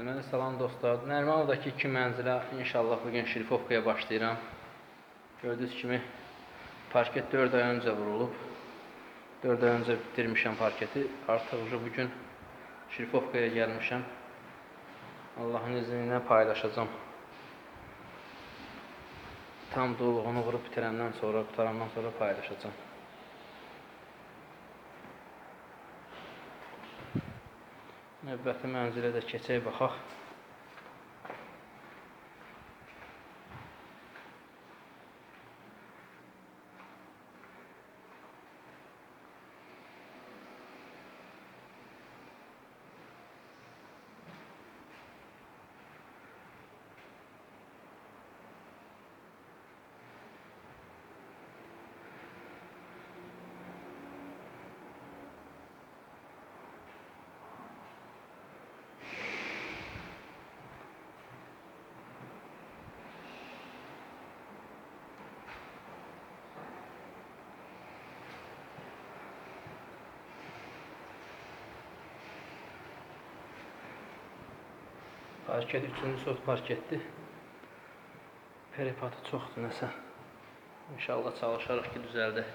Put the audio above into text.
Deməli, salam dostlar. Nərmanovdakı iki mənzilə inşallah bugün şrifovkaya başlayıram. Gördüyünüz kimi parket 4 ay öncə vurulub. 4 ay öncə bitirmişəm parketi. Artıq bugün şrifovkaya gəlmişəm. Allahın izni ilə paylaşacağam. Tam doluğunu vurub bitirəndən sonra, qutarandan sonra paylaşacağam. Növbəti mənzilə də keçək baxaq. Parket üçüncü sort parketdir. Peripatı çoxdur nəsə. İnşallah çalışarıq ki, düzəldək.